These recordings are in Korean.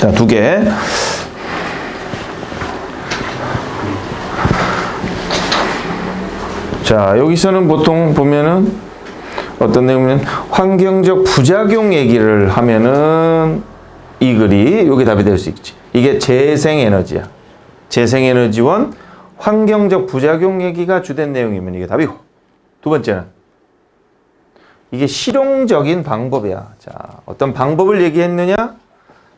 자, 두 개. 자, 여기서는 보통 보면은 어떤 내용이면 환경적 부작용 얘기를 하면은 이 글이 여기 답이 될 수 있지. 이게 재생에너지야. 재생에너지원 환경적 부작용 얘기가 주된 내용이면 이게 답이고. 두 번째는 이게 실용적인 방법이야. 자, 어떤 방법을 얘기했느냐?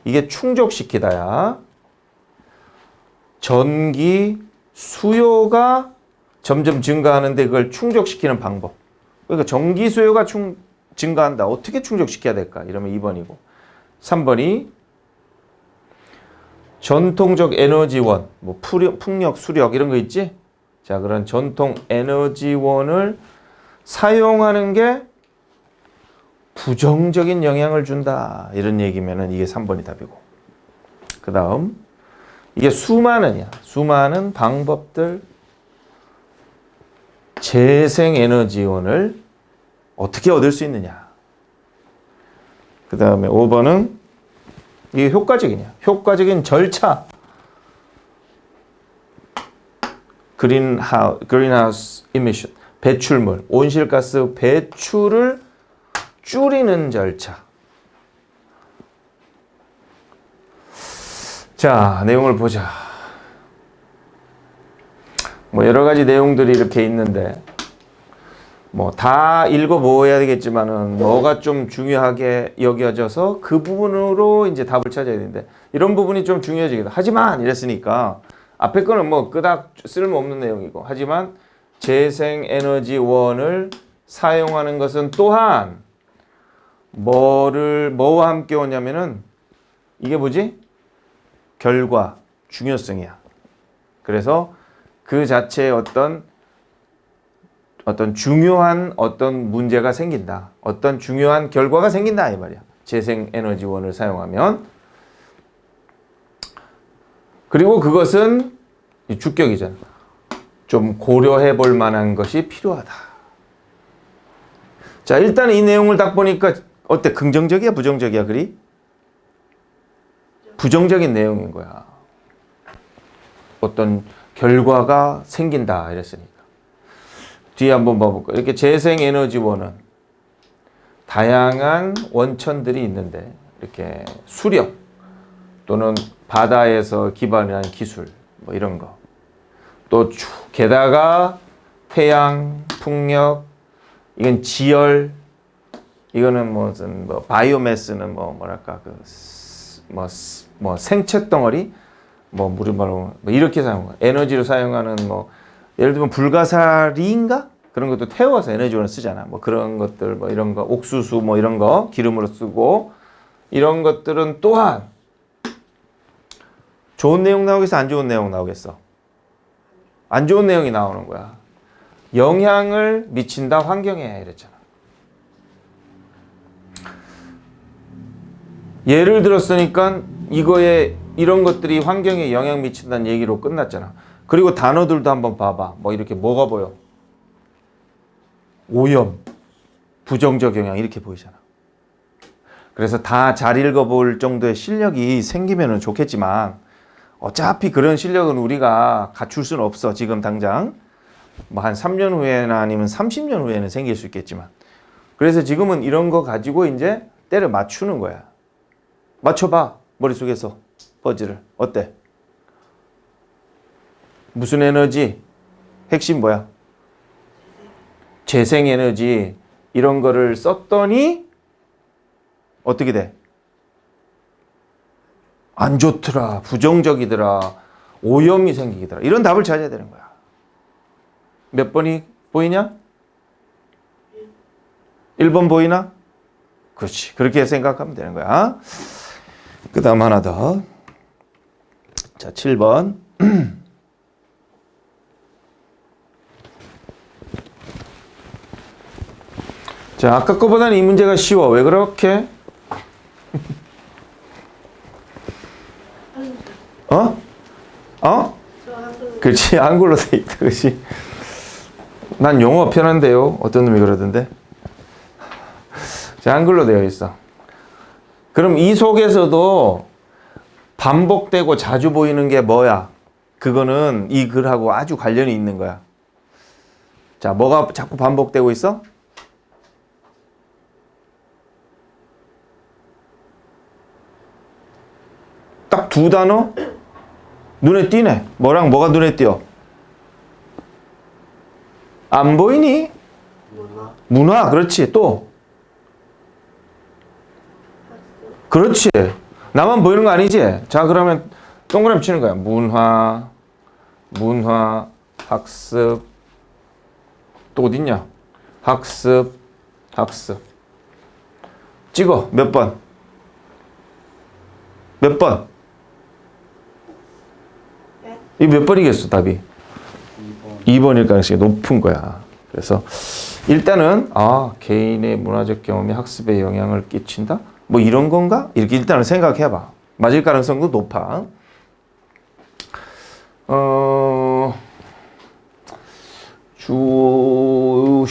이게 충족시키다야. 전기 수요가 점점 증가하는데 그걸 충족시키는 방법. 그러니까 전기 수요가 충, 증가한다. 어떻게 충족시켜야 될까? 이러면 2번이고. 3번이 전통적 에너지원, 뭐 풍력, 풍력, 수력 이런 거 있지? 자, 그런 전통 에너지원을 사용하는 게 부정적인 영향을 준다. 이런 얘기면은 이게 3번이 답이고. 그 다음, 이게 수많은이야. 수많은 방법들, 재생 에너지원을 어떻게 얻을 수 있느냐. 그 다음에 5번은 이게 효과적이냐. 효과적인 절차. 그린하우, 그린하우스 이미션. 배출물, 온실가스 배출을 줄이는 절차. 자, 내용을 보자. 뭐 여러 가지 내용들이 이렇게 있는데 뭐 다 읽어보아야 되겠지만은 뭐가 좀 중요하게 여겨져서 그 부분으로 이제 답을 찾아야 되는데 이런 부분이 좀 중요해지겠다. 하지만 이랬으니까 앞에 거는 뭐 끄닥 쓸모없는 내용이고 하지만 재생에너지원을 사용하는 것은 또한 뭐를 뭐와 함께 오냐면은 이게 뭐지? 결과 중요성이야. 그래서 그 자체의 어떤 어떤 중요한 어떤 문제가 생긴다. 어떤 중요한 결과가 생긴다 이 말이야. 재생 에너지원을 사용하면 그리고 그것은 이 주격이잖아. 좀 고려해 볼 만한 것이 필요하다. 자, 일단 이 내용을 딱 보니까 어때? 긍정적이야, 부정적이야, 그리? 부정적인 내용인 거야. 어떤 결과가 생긴다 이랬으니까. 뒤에 한번 봐볼까? 이렇게 재생에너지원은 다양한 원천들이 있는데 이렇게 수력 또는 바다에서 기반한 기술 뭐 이런 거. 또 주- 게다가 태양, 풍력, 이건 지열, 이거는 무슨 뭐 바이오매스는 뭐 뭐랄까 그뭐 뭐 생체 덩어리 뭐 물을 말로 뭐 이렇게 사용 에너지로 사용하는 뭐 예를 들면 불가사리인가? 그런 것도 태워서 에너지원을 쓰잖아. 뭐 그런 것들 뭐 이런 거 옥수수 뭐 이런 거 기름으로 쓰고 이런 것들은 또한 좋은 내용 나오겠어? 안 좋은 내용 나오겠어? 안 좋은 내용이 나오는 거야. 영향을 미친다 환경에 이랬잖아 예를 들었으니까 이거에 이런 것들이 환경에 영향 미친다는 얘기로 끝났잖아. 그리고 단어들도 한번 봐봐. 뭐 이렇게 뭐가 보여? 오염, 부정적 영향 이렇게 보이잖아. 그래서 다 잘 읽어볼 정도의 실력이 생기면 좋겠지만 어차피 그런 실력은 우리가 갖출 수는 없어. 지금 당장. 뭐 한 3년 후에나 아니면 30년 후에는 생길 수 있겠지만. 그래서 지금은 이런 거 가지고 이제 때려 맞추는 거야. 맞춰봐. 머릿속에서 퍼즐을. 어때? 무슨 에너지? 핵심 뭐야? 재생 에너지. 이런 거를 썼더니 어떻게 돼? 안 좋더라. 부정적이더라. 오염이 생기더라. 이런 답을 찾아야 되는 거야. 몇 번이 보이냐? 1번 보이나? 그렇지. 그렇게 생각하면 되는 거야. 그 다음 하나 더. 자, 7번. 자, 아까 거보다는 이 문제가 쉬워. 왜 그렇게? 어? 어? 그렇지. 한글로 돼 있다. 그렇지. 난 영어 편한데요. 어떤 놈이 그러던데. 자, 한글로 되어 있어. 그럼 이 속에서도 반복되고 자주 보이는 게 뭐야? 그거는 이 글하고 아주 관련이 있는 거야. 자, 뭐가 자꾸 반복되고 있어? 딱 두 단어 눈에 띄네. 뭐랑 뭐가 눈에 띄어? 안 보이니? 문화 문화, 그렇지. 또. 그렇지. 나만 보이는 거 아니지? 자, 그러면 동그라미 치는 거야. 문화, 문화, 학습. 또 어딨냐? 학습, 학습. 찍어. 몇 번? 몇 번? 이 몇 번이겠어, 답이? 2번 2번일 가능성이 높은 거야. 그래서 일단은 아 개인의 문화적 경험이 학습에 영향을 끼친다. 뭐 이런 건가? 이렇게 일단은 생각해봐. 맞을 가능성도 높아. 어, 주,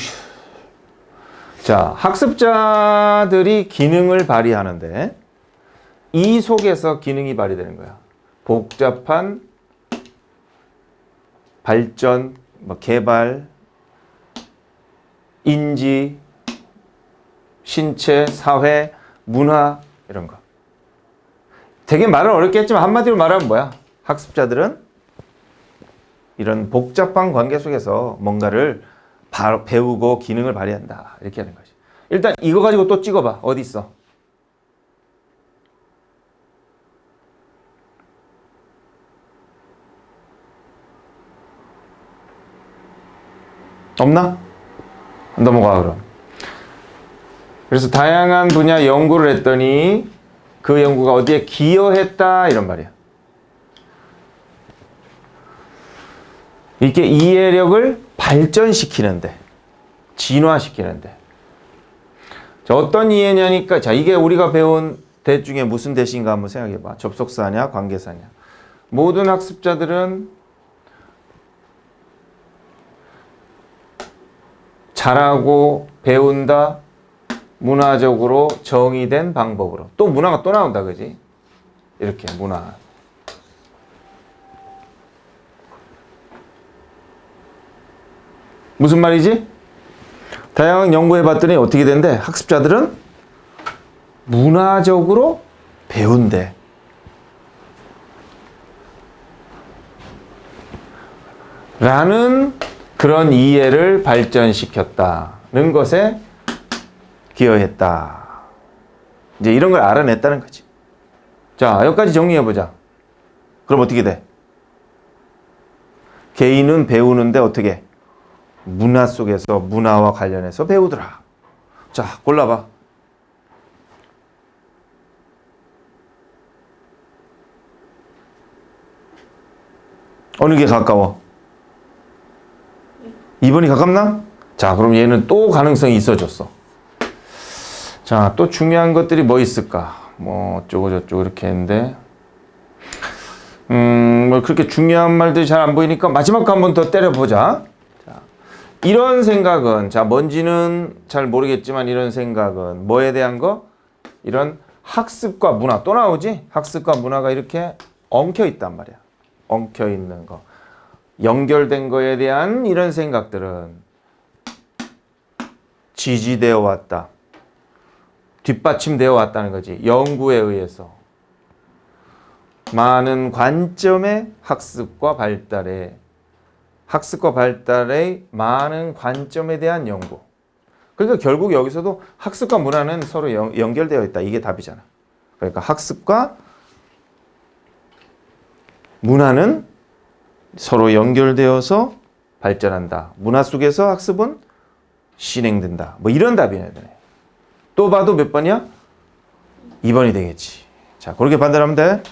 자 학습자들이 기능을 발휘하는데 이 속에서 기능이 발휘되는 거야. 복잡한 발전, 뭐 개발, 인지, 신체, 사회, 문화 이런 거. 되게 말은 어렵겠지만 한마디로 말하면 뭐야? 학습자들은 이런 복잡한 관계 속에서 뭔가를 바- 배우고 기능을 발휘한다. 이렇게 하는 거지. 일단 이거 가지고 또 찍어봐. 어디 있어? 없나? 넘어가 그럼. 그래서 다양한 분야 연구를 했더니 그 연구가 어디에 기여했다 이런 말이야. 이렇게 이해력을 발전시키는데, 진화시키는데. 자, 어떤 이해냐니까, 자, 이게 우리가 배운 대 중에 무슨 대신가 한번 생각해 봐. 접속사냐, 관계사냐. 모든 학습자들은 잘하고 배운다 문화적으로 정의된 방법으로. 또 문화가 또 나온다 그지? 이렇게 문화. 무슨 말이지? 다양한 연구해 봤더니 어떻게 된대? 학습자들은 문화적으로 배운대. 라는 그런 이해를 발전시켰다는 것에 기여했다. 이제 이런 걸 알아냈다는 거지. 자, 여기까지 정리해 보자. 그럼 어떻게 돼? 개인은 배우는데 어떻게? 문화 속에서 문화와 관련해서 배우더라. 자, 골라봐. 어느 게 가까워? 2번이 가깝나? 자, 그럼 얘는 또 가능성이 있어졌어. 자, 또 중요한 것들이 뭐 있을까? 뭐, 어쩌고 저쩌고 이렇게 했는데, 음, 뭐 그렇게 중요한 말들이 잘 안 보이니까 마지막 거 한 번 더 때려보자. 자, 이런 생각은, 자, 뭔지는 잘 모르겠지만 이런 생각은 뭐에 대한 거? 이런 학습과 문화. 또 나오지? 학습과 문화가 이렇게 엉켜 있단 말이야. 엉켜 있는 거. 연결된 거에 대한 이런 생각들은 지지되어 왔다. 뒷받침되어 왔다는 거지. 연구에 의해서. 많은 관점의 학습과 발달에 학습과 발달의 많은 관점에 대한 연구. 그러니까 결국 여기서도 학습과 문화는 서로 연, 연결되어 있다. 이게 답이잖아. 그러니까 학습과 문화는 서로 연결되어서 발전한다. 문화 속에서 학습은 진행된다. 뭐 이런 답이네. 또 봐도 몇 번이야? 2번이 되겠지. 자, 그렇게 판단하면 돼.